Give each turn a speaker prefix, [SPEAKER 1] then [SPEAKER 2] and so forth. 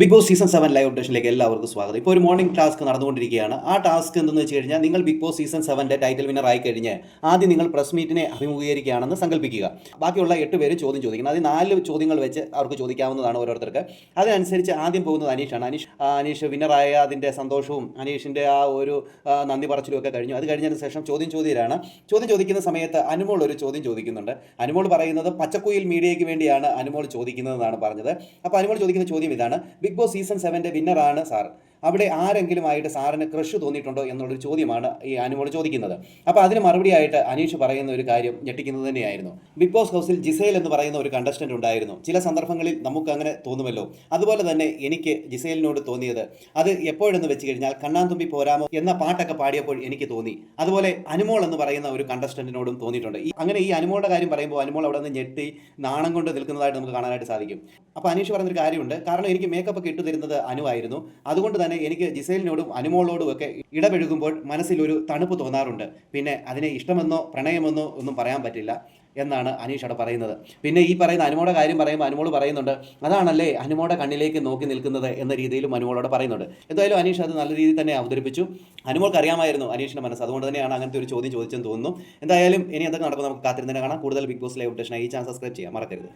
[SPEAKER 1] Big Boss season seven live അപ്ഡേഷനിലേക്ക് എല്ലാവർക്കും സ്വാഗതം. ഇപ്പോൾ ഒരു മോർണിംഗ് ടാസ്ക് നടന്നുകൊണ്ടിരിക്കുകയാണ്. ആ ടാസ്ക് എന്തെന്ന് വെച്ച് കഴിഞ്ഞാൽ നിങ്ങൾ ബിഗ് ബോസ് സീസൺ സെവന്റെ ടൈറ്റിൽ വിന്നർ ആയി കഴിഞ്ഞ് ആദ്യം നിങ്ങൾ പ്രസ് മീറ്റിനെ അഭിമുഖീകരിക്കുകയാണെന്ന് സങ്കല്പിക്കുക. ബാക്കിയുള്ള എട്ട് പേരും ചോദ്യം ചോദിക്കണം. അതിൽ നാല് ചോദ്യങ്ങൾ വെച്ച് അവർക്ക് ചോദിക്കാവുന്നതാണ് ഓരോരുത്തർക്ക്. അതിനനുസരിച്ച് ആദ്യം പോകുന്നത് അനീഷാണ്. അനീഷ് അനീഷ് വിന്നറായ അതിന്റെ സന്തോഷവും അനീഷിന്റെ ആ ഒരു നന്ദി പറച്ചിലും ഒക്കെ കഴിഞ്ഞു. അത് കഴിഞ്ഞതിന് ശേഷം ചോദ്യം ചോദ്യരാണ്. ചോദ്യം ചോദിക്കുന്ന സമയത്ത് അനുമോൾ ഒരു ചോദ്യം ചോദിക്കുന്നുണ്ട്. അനുമോൾ പറയുന്നത് പച്ചക്കുയിൽ മീഡിയയ്ക്ക് വേണ്ടിയാണ് അനുമോൾ ചോദിക്കുന്നതെന്നാണ് പറഞ്ഞത്. അപ്പോൾ അനുമോൾ ചോദിക്കുന്ന ചോദ്യം ഇതാണ്. ബിഗ് ബോസ് സീസൺ സെവന്റെ വിന്നറാണ് സാർ. അവിടെ ആരെങ്കിലും ആയിട്ട് സാറിന് ക്രഷ് തോന്നിയിട്ടുണ്ടോ എന്നുള്ളൊരു ചോദ്യമാണ് ഈ അനുമോൾ ചോദിക്കുന്നത്. അപ്പോൾ അതിന് മറുപടിയായിട്ട് അനീഷ് പറയുന്ന ഒരു കാര്യം ഞെട്ടിക്കുന്നത് തന്നെയായിരുന്നു. ബിഗ് ബോസ് ഹൗസിൽ ജിസേൽ എന്ന് പറയുന്ന ഒരു കണ്ടസ്റ്റന്റ് ഉണ്ടായിരുന്നു. ചില സന്ദർഭങ്ങളിൽ നമുക്ക് അങ്ങനെ തോന്നുമല്ലോ. അതുപോലെ തന്നെ എനിക്ക് ജിസേലിനോട് തോന്നിയത് അത് എപ്പോഴെന്ന് വെച്ച് കഴിഞ്ഞാൽ കണ്ണാന്തുമ്പി പോരാമോ എന്ന പാട്ടൊക്കെ പാടിയപ്പോൾ എനിക്ക് തോന്നി. അതുപോലെ അനുമോൾ എന്ന് പറയുന്ന ഒരു കണ്ടസ്റ്റന്റിനോടും തോന്നിയിട്ടുണ്ട്. ഈ അങ്ങനെ ഈ അനുമോളുടെ കാര്യം പറയുമ്പോൾ അനുമോൾ അവിടെ നിന്ന് ഞെട്ടി നാണം കൊണ്ട് നിൽക്കുന്നതായിട്ട് നമുക്ക് കാണാനായിട്ട് സാധിക്കും. അപ്പോൾ അനീഷ് പറഞ്ഞൊരു കാര്യമുണ്ട്. കാരണം എനിക്ക് മേക്കപ്പ് ഒക്കെ ഇട്ടു തരുന്നത് അനുവായിരുന്നു അതുകൊണ്ട് തന്നെ എനിക്ക് ജിസേലിനോടും അനുമോളോടും ഒക്കെ ഇടപഴകുമ്പോൾ മനസ്സിലൊരു തണുപ്പ് തോന്നാറുണ്ട്. പിന്നെ അതിനെ ഇഷ്ടമെന്നോ പ്രണയമെന്നോ ഒന്നും പറയാൻ പറ്റില്ല എന്നാണ് അനീഷ് അവിടെ പറയുന്നത്. പിന്നെ ഈ പറയുന്ന അനുമോടെ കാര്യം പറയുമ്പോൾ അനുമോൾ പറയുന്നുണ്ട് അതാണല്ലേ അനുമോടെ കണ്ണിലേക്ക് നോക്കി നിൽക്കുന്നത് എന്ന രീതിയിലും അനുമോളോട് പറയുന്നുണ്ട്. എന്തായാലും അനീഷ് അത് നല്ല രീതിയിൽ തന്നെ അവതരിപ്പിച്ചു. അനുമോൾക്ക് അറിയാമായിരുന്നു അനീഷിന്റെ മനസ്സ്. അതുകൊണ്ട് തന്നെയാണ് അങ്ങനത്തെ ഒരു ചോദ്യം ചോദിച്ചെന്ന് തോന്നുന്നു. എന്തായാലും ഇനി എന്തൊക്കെ നടക്കും നമുക്ക് കാത്തിരുന്നതിനെ കാണാം. കൂടുതൽ ബിഗ് ബോസ് ലൈവ് അപ്ഡേഷൻ ഈ ചാനൽ സബ്സ്ക്രൈബ് ചെയ്യാം മറക്കരുത്.